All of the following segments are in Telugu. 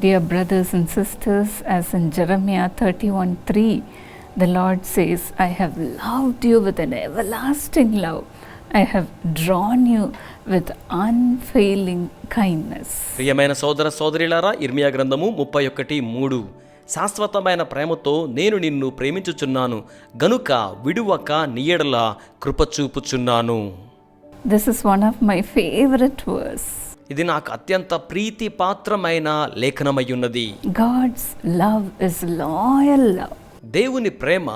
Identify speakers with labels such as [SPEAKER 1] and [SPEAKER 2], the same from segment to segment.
[SPEAKER 1] Dear brothers and sisters, as in Jeremiah 31 3, the Lord says, I have loved you with an everlasting love. I have drawn you with unfailing kindness.
[SPEAKER 2] ప్రియమైన సోదర సోదరిలారా ఇర్మియా గ్రంథము ముప్పై ఒకటి మూడు శాశ్వతమైన ప్రేమతో నేను నిన్ను ప్రేమించుచున్నాను గనుక విడువక నీయడల కృప చూపుచున్నాను
[SPEAKER 1] This is one of my favorite verse.
[SPEAKER 2] ఇది నాకు అత్యంత ప్రీతి పాత్రమైన లేఖనమై ఉన్నది
[SPEAKER 1] God's love is loyal love
[SPEAKER 2] దేవుని ప్రేమ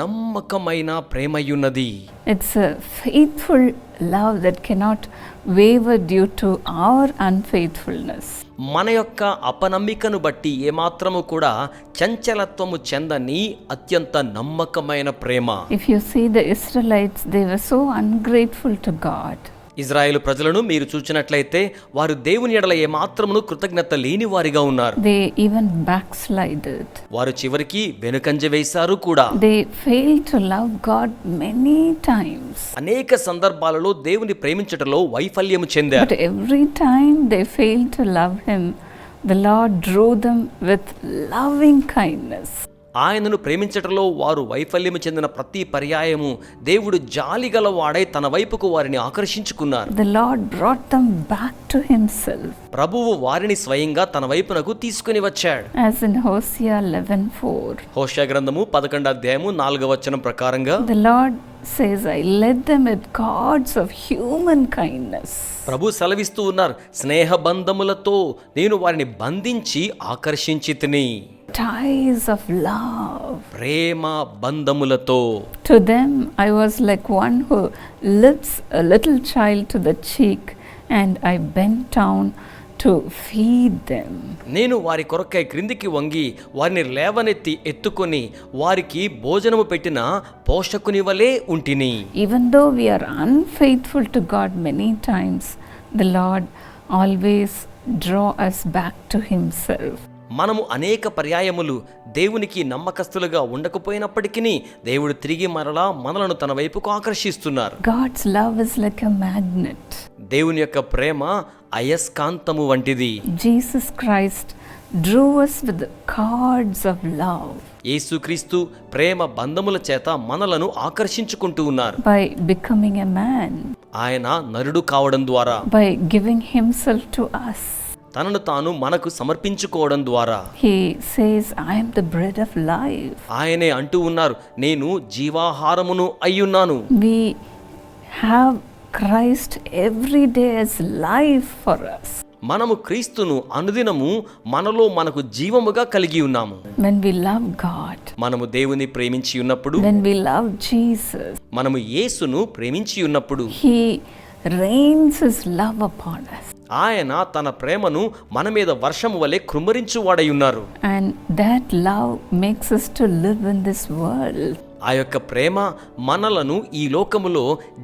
[SPEAKER 2] నమ్మకమైన ప్రేమయి ఉన్నది
[SPEAKER 1] it's a faithful love that cannot waver due to our unfaithfulness
[SPEAKER 2] మన యొక్క అపనమ్మికను బట్టి ఏమాత్రము కూడా చంచలత్వము చెందని అత్యంత నమ్మకమైన ప్రేమ.
[SPEAKER 1] If you see the Israelites they were so ungrateful to God
[SPEAKER 2] Israel ప్రజలను మీరు చూచినట్లయితే వారు దేవుని ఎడల ఏ మాత్రమును కృతజ్ఞత లేని వారిగా ఉన్నారు.
[SPEAKER 1] దే ఈవెన్ బ్యాక్ స్లైడెడ్
[SPEAKER 2] వారు చివరికి వెనుకంజ వేశారు కూడా.
[SPEAKER 1] They fail to love God many times
[SPEAKER 2] అనేక సందర్భాలలో దేవుని ప్రేమించటంలో వైఫల్యం చెందారు.
[SPEAKER 1] But every time they fail to love him the Lord drew them with kindness
[SPEAKER 2] ఆయనను ప్రేమించటంలో వారు వైఫల్యము చెందిన ప్రతి పర్యాయము దేవుడు జాలిగల వాడై తన వైపుకు వారిని ఆకర్షించుకున్నారు
[SPEAKER 1] The Lord brought them back to Himself.
[SPEAKER 2] ప్రభువు వారిని స్వయంగా తన వైపునకు తీసుకుని వచ్చాడు
[SPEAKER 1] As in Hosea 11:4.
[SPEAKER 2] హోషా గ్రంథము పదకొండు అధ్యాయము నాలుగవ వచనం ప్రకారంగా
[SPEAKER 1] The Lord says, I led them with cords of human kindness.
[SPEAKER 2] ప్రభు సెలవిస్తూ ఉన్నారు స్నేహబంధములతో నేను వారిని బంధించి ఆకర్షించి తిని
[SPEAKER 1] Ties of love.
[SPEAKER 2] Prema బంధములతో
[SPEAKER 1] To them, I was like one who lifts a little child to the cheek, and I bent down to feed them.
[SPEAKER 2] నేను వారి కొరకై క్రిందికి వంగి వారిని లేవనెత్తి ఎత్తుకొని వారికి భోజనము పెట్టిన పోషకుని వలె ఉంటిని
[SPEAKER 1] Even though we are unfaithful to God many times, the Lord always draw us back to Himself.
[SPEAKER 2] మనము అనేక పర్యాయములు దేవునికి నమ్మకస్తులుగా ఉండకపోయినప్పటికీ దేవుడు తిరిగి మరలా మనలను తన వైపుకు ఆకర్షిస్తున్నారు.
[SPEAKER 1] God's love is like a magnet.
[SPEAKER 2] దేవుని యొక్క ప్రేమ అయస్కాంతము వంటిది.
[SPEAKER 1] Christ drew us with the cords of love.
[SPEAKER 2] యేసుక్రీస్తు ప్రేమ బంధముల చేత మనలను ఆకర్షించుకుంటూ ఉన్నారు.
[SPEAKER 1] By becoming a man,
[SPEAKER 2] ఆయన నరుడు కావడం ద్వారా.
[SPEAKER 1] By giving Himself to us.
[SPEAKER 2] తనను తాను మనకు సమర్పించుకోవడం ద్వారా
[SPEAKER 1] He says, I am the bread of life.
[SPEAKER 2] ఆయనే అంటూ ఉన్నారు నేను జీవాహారమును అయ్యున్నాను
[SPEAKER 1] have Christ every day as life for us.
[SPEAKER 2] మనము క్రీస్తును అనుదినము మనలో మనకు జీవముగా కలిగి ఉన్నాము
[SPEAKER 1] When we love God,
[SPEAKER 2] మనము దేవుని ప్రేమించి ఉన్నప్పుడు
[SPEAKER 1] when we love Jesus,
[SPEAKER 2] మనము యేసును ప్రేమించి ఉన్నప్పుడు
[SPEAKER 1] He rains His love upon us.
[SPEAKER 2] ఆయన తన ప్రేమను మన మీద వర్షము వలె కృమరించు ఉన్నారు.
[SPEAKER 1] And that love makes us to live in this world
[SPEAKER 2] ఆ యొక్క ప్రేమ మనలను ఈ లోకములో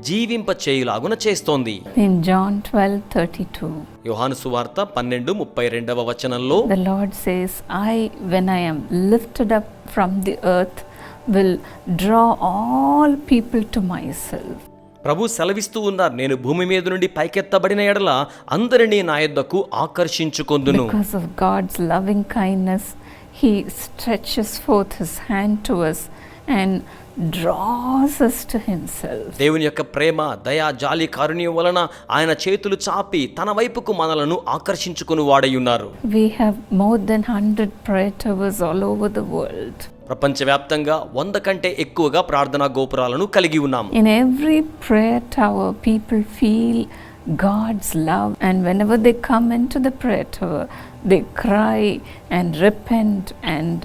[SPEAKER 2] జీవింప చేయులాగున చేస్తోంది
[SPEAKER 1] ఇన్ జాన్ 12:32
[SPEAKER 2] యోహాను సువార్త 12:32వ వచనంలో
[SPEAKER 1] Lord says I when I am lifted up from the earth will draw all people to myself
[SPEAKER 2] ప్రభు సెలవిస్తూ ఉన్నారు నేను భూమి మీద నుండి పైకెత్తబడిన ఎడల అందరినీ నా యొద్దకు ఆకర్షించుకుందును.
[SPEAKER 1] God's loving kindness he stretches forth his hand to and draws us to
[SPEAKER 2] దేవుని యొక్క ప్రేమ దయ జాలి కారుణ్యం వలన ఆయన చేతులు చాపి తన వైపుకు మనలను ఆకర్షించుకొని వాడై ఉన్నారు.
[SPEAKER 1] We more than 100 prayer towers all over the world
[SPEAKER 2] ప్రపంచవ్యాప్తంగా వంద కంటే ఎక్కువగా ప్రార్థనా గోపురాలను కలిగి ఉన్నాము.
[SPEAKER 1] In every prayer tower people feel God's love and whenever they come into the prayer tower they cry and repent and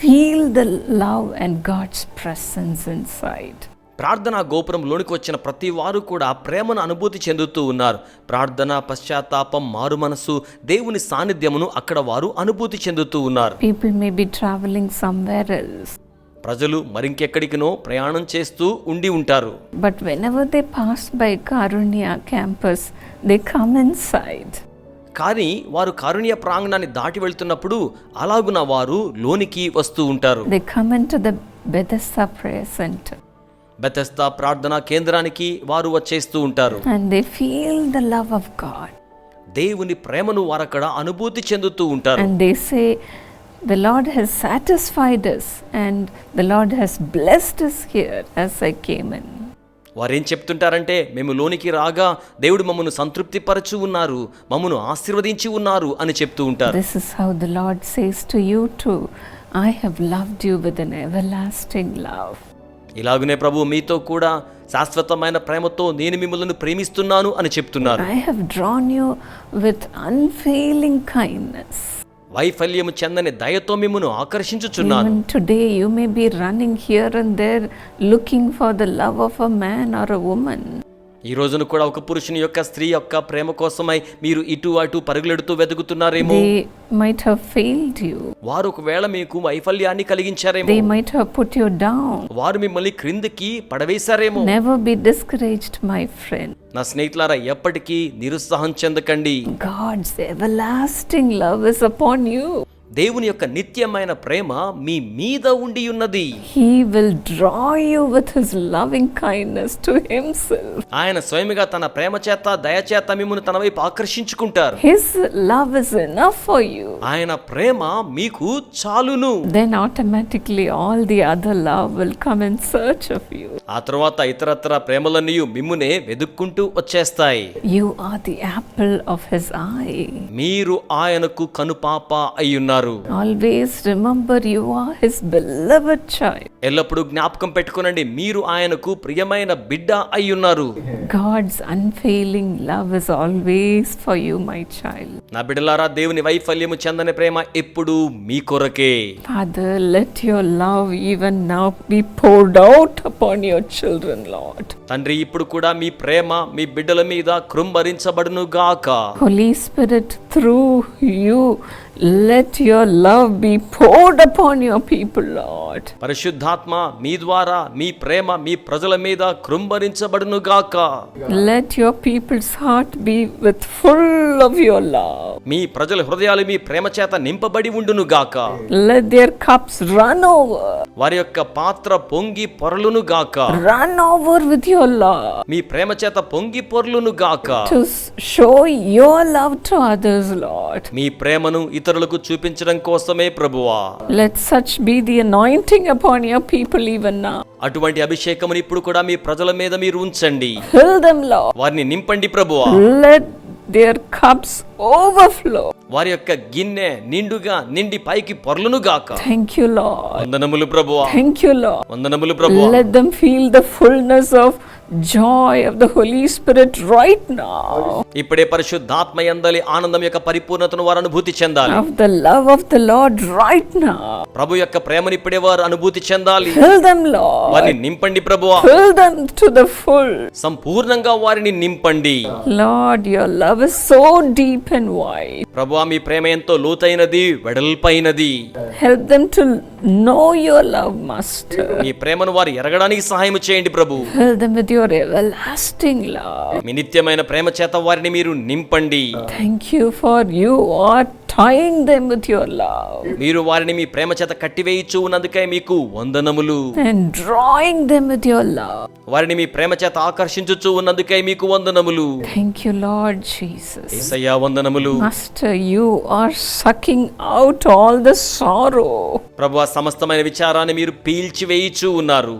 [SPEAKER 1] feel the love and God's presence inside
[SPEAKER 2] ప్రార్థనా గోపురంలోనికి వచ్చిన ప్రతి వారు కూడా ప్రేమను అనుభూతి చెందుతూ ఉన్నారు. ప్రార్థన పశ్చాత్తాపం మారు మనసు దేవుని సాన్నిధ్యమును అక్కడ వారు అనుభూతి చెందుతూ ఉన్నారు.
[SPEAKER 1] People may be traveling somewhere else,
[SPEAKER 2] ప్రజలు మరింకెక్కడికినో ప్రయాణం చేస్తూ ఉండి ఉంటారు.
[SPEAKER 1] But whenever they pass by Karunya campus, they come inside.
[SPEAKER 2] కానీ వారు కారుణ్య ప్రాంగణాన్ని దాటి వెళ్తున్నప్పుడు అలాగున వారు లోనికి వస్తూ ఉంటారు.
[SPEAKER 1] They come into the Bethesda Prayer Center.
[SPEAKER 2] Bethesda ప్రార్థనా కేంద్రానికి వారు వచ్చేస్తూ ఉంటారు
[SPEAKER 1] and they feel the love of God.
[SPEAKER 2] దేవుని ప్రేమను వారక్కడ అనుభూతి చెందుతూ ఉంటారు
[SPEAKER 1] And they say, The Lord has satisfied us and the Lord has blessed us here as I came in.
[SPEAKER 2] వారేం చెప్తుంటారంటే మేము లోనికి రాగా దేవుడు మమ్మను సంతృప్తిపరచు ఉన్నారు మమ్మను ఆశీర్వదించి ఉన్నారు అని చెప్తూ ఉంటారు
[SPEAKER 1] This is how the Lord says to you too I have loved you with an everlasting love.
[SPEAKER 2] ఇలాగనే ప్రభు మీతో కూడా శాశ్వతమైన ప్రేమతో నేను మిమ్మల్ని ప్రేమిస్తున్నాను అని చెప్తున్నారు.
[SPEAKER 1] I have drawn you with unfailing kindness
[SPEAKER 2] వైఫల్యం చెందని దయతో మిమ్మను ఆకర్షించుచున్నాను.
[SPEAKER 1] Today you may be running here and there looking for the love of a man or a woman
[SPEAKER 2] ఈ రోజున కూడా ఒక పురుషుని యొక్క స్త్రీ యొక్క ప్రేమ కోసమై మీరు ఇటు అటు పరుగులెడుతూ వెతుకుతున్నారేమో
[SPEAKER 1] They might have failed you,
[SPEAKER 2] వారు ఒకవేళ మీకు వైఫల్యాన్ని కలిగించారేమో
[SPEAKER 1] they might have put you down.
[SPEAKER 2] వారు మిమ్మల్ని క్రిందికి పడవేశారేమో
[SPEAKER 1] Never be discouraged, my friend.
[SPEAKER 2] నా స్నేహితులారా ఎప్పటికీ నిరుత్సాహం చెందకండి
[SPEAKER 1] God's everlasting love is upon you.
[SPEAKER 2] దేవుని యొక్క నిత్యమైన ప్రేమ మీ మీద ఉండి ఉన్నది.
[SPEAKER 1] He will draw you with his loving kindness to himself
[SPEAKER 2] ఆయన స్వయంగా తన ప్రేమ చేత దయ చేత తన వైపు ఆకర్షించుకుంటారు.
[SPEAKER 1] His love is enough for
[SPEAKER 2] ఆయన ప్రేమ మీకు చాలును.
[SPEAKER 1] Then automatically all the other love will come in search of
[SPEAKER 2] ఆ తర్వాత ఇతరత్ర ప్రేమలన్నీ మిమ్మునే వెదుక్కుంటూ వచ్చేస్తాయి.
[SPEAKER 1] You are the of his eye
[SPEAKER 2] మీరు ఆయనకు కనుపాప అయ్యున్నారు ఉన్నారు
[SPEAKER 1] always remember you are his beloved
[SPEAKER 2] ఎల్లప్పుడూ జ్ఞాపకం పెట్టుకోనండి మీరు ఆయనకు ప్రియమైన బిడ్డ అయి ఉన్నారు
[SPEAKER 1] God's unfailing love is always for you my child
[SPEAKER 2] నా బిడ్డలారా దేవుని వైఫల్యము చెందని ప్రేమ ఎప్పుడు మీ కొరకే.
[SPEAKER 1] Father let your love even now be poured out upon your children Lord
[SPEAKER 2] తండ్రి ఇప్పుడు కూడా మీ ప్రేమ మీ బిడ్డల మీద కృంభరించబడును గాక
[SPEAKER 1] Holy Spirit through you let your love be poured upon your people, Lord.
[SPEAKER 2] పరిశుద్ధాత్మ మీ ద్వారా మీ ప్రేమ మీ ప్రజల మీద కృంభరించబడును గాక
[SPEAKER 1] Let your people's heart be with love your
[SPEAKER 2] మీ ప్రజల హృదయాలు మీ ప్రేమ చేత నింపబడి ఉండును గాక.
[SPEAKER 1] Let their cups run over
[SPEAKER 2] వారి యొక్క పాత్ర పొంగి పొరలును గాక.
[SPEAKER 1] Run over with your love
[SPEAKER 2] మీ ప్రేమ చేత పొంగి పొరలును గాక.
[SPEAKER 1] Show your love to others Lord
[SPEAKER 2] మీ ప్రేమను ఇతరులకు చూపించడం కోసమే ప్రభువా.
[SPEAKER 1] Let such be the anointing upon your people even now
[SPEAKER 2] అటువంటి అభిషేకం ఇప్పుడు కూడా మీ ప్రజల మీద మీరు ఉంచండి. వారిని నింపండి ప్రభువా.
[SPEAKER 1] Let their cups overflow.
[SPEAKER 2] వారి యొక్క గిన్నె నిండుగా నిండి పైకి పొర్లును గాక
[SPEAKER 1] Thank you, Lord.
[SPEAKER 2] వందనములు ప్రభువా
[SPEAKER 1] Thank you, Lord.
[SPEAKER 2] వందనములు ప్రభువా
[SPEAKER 1] Let them feel the fullness of joy of the Holy Spirit right now
[SPEAKER 2] ఇప్పుడే పరిశుద్ధాత్మ ఎందలి ఆనందం యొక్క పరిపూర్ణతను వారు అనుభూతి చెందాలి.
[SPEAKER 1] Of the love of the Lord right now
[SPEAKER 2] ప్రభు యొక్క ప్రేమని ఇప్పుడే వారు అనుభూతి చెందాలి.
[SPEAKER 1] ఫిల్ దెం లార్డ్
[SPEAKER 2] వారిని నింపండి ప్రభువా
[SPEAKER 1] fill them to the full
[SPEAKER 2] సంపూర్ణంగా వారిని నింపండి.
[SPEAKER 1] Lord your love is so deep and wide
[SPEAKER 2] ప్రభువా మీ ప్రేమ ఎంతో లోతైనది వెడల్పైనది.
[SPEAKER 1] Help them to know your love master
[SPEAKER 2] మీ ప్రేమను వారు ఎరగడానికి సహాయం చేయండి ప్రభు.
[SPEAKER 1] Help them with your everlasting love
[SPEAKER 2] మీ నిత్యమైన ప్రేమ చేత వారిని మీరు నింపండి.
[SPEAKER 1] Thank you for you are tying them with your love
[SPEAKER 2] మీరు వారిని మీ ప్రేమ చేత కట్టివేయించు ఉన్నందుకే మీకు వందనములు.
[SPEAKER 1] And drawing them with your love
[SPEAKER 2] వారిని మీ ప్రేమ చేత ఆకర్షించుచు ఉన్నందుకే మీకు వందనములు.
[SPEAKER 1] థ్యాంక్ యూ లార్డ్ జీసస్
[SPEAKER 2] యేసయ్య వందనములు.
[SPEAKER 1] Master you are sucking out all the sorrow
[SPEAKER 2] ప్రభువా సమస్తమైన విచారాన్ని మీరు పీల్చివేయించు ఉన్నారు.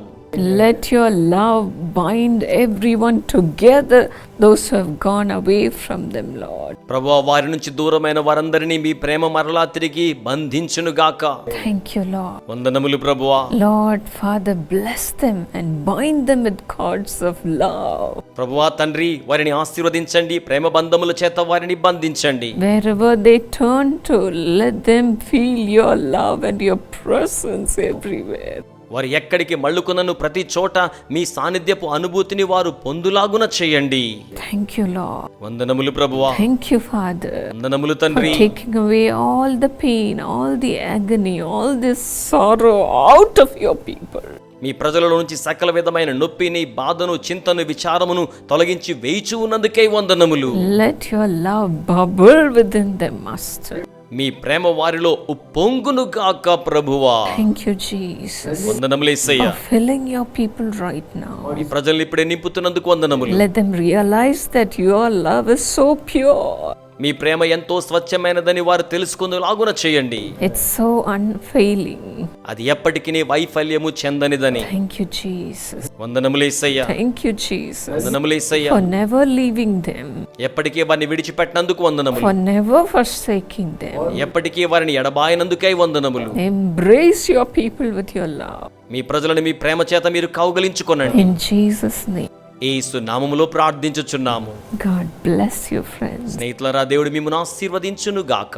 [SPEAKER 1] Let your love bind everyone together, those who have gone away from them, Lord.
[SPEAKER 2] ప్రభు వారి నుంచి దూరమైన వారందరినీ మీ ప్రేమ మరలా తిరిగి బంధించునుగాక
[SPEAKER 1] Thank you, Lord.
[SPEAKER 2] వందనములు ప్రభువా
[SPEAKER 1] Lord, Father, bless them and bind them with cords of love.
[SPEAKER 2] ప్రభువా తండ్రి వారిని ఆశీర్వదించండి ప్రేమ బంధముల చేత వారిని బంధించండి
[SPEAKER 1] Wherever they turn to, let them feel your love and your presence everywhere.
[SPEAKER 2] వారు ఎక్కడికి మళ్ళుకున్నను ప్రతి చోట మీ సాన్నిధ్యపు అనుభూతిని వారు పొందులాగున చేయండి.
[SPEAKER 1] థ్యాంక్ యూ లా
[SPEAKER 2] వందనములు ప్రభువా.
[SPEAKER 1] థ్యాంక్ యూ ఫాదర్
[SPEAKER 2] వందనములు తండ్రి.
[SPEAKER 1] Taking all the pain all the అగ్ని all the sorrow out of your people
[SPEAKER 2] మీ ప్రజలలో నుంచి సకల విధమైన నొప్పిని బాధను చింతను విచారమును తొలగించి వేయిచు ఉన్నందుకే వందనములు.
[SPEAKER 1] Let your love bubble with
[SPEAKER 2] మీ ప్రేమ వారిలో ఉప్పొంగును కాక ప్రభువా.
[SPEAKER 1] థాంక్ యూ జీసస్
[SPEAKER 2] వందనములు
[SPEAKER 1] యేసయ్య filling your people right now
[SPEAKER 2] మీ ప్రజలు ఇప్పుడు నింపుతున్నందుకు వందనములు.
[SPEAKER 1] Let them realize that your love is so pure
[SPEAKER 2] మీ ప్రేమ ఎంతో స్వచ్ఛమైనదని వారు తెలుసుకుందులాగున చేయండి
[SPEAKER 1] It's so unfailing.
[SPEAKER 2] అది ఎప్పటికీ వైఫల్యము చెందనిదని
[SPEAKER 1] Thank you, Jesus.
[SPEAKER 2] వందనములేసయ్యా
[SPEAKER 1] Thank you, Jesus,
[SPEAKER 2] వందనములేసయ్యా
[SPEAKER 1] for never leaving them,
[SPEAKER 2] ఎప్పటికీ వారిని విడిచిపెట్టినందుకు వందనములు
[SPEAKER 1] for never forsaking them.
[SPEAKER 2] ఎప్పటికీ వారిని ఎడబాయనందుకై వందనములు
[SPEAKER 1] Embrace your people with your love.
[SPEAKER 2] మీ ప్రజలను మీ ప్రేమ చేత మీరు కౌగలించుకొనండి
[SPEAKER 1] In Jesus' name.
[SPEAKER 2] ఏసు నామములో ప్రార్థించుచున్నాము
[SPEAKER 1] God bless you, friends.
[SPEAKER 2] స్నేహితులరా దేవుడు మిమ్మల్ని ఆశీర్వదించును గాక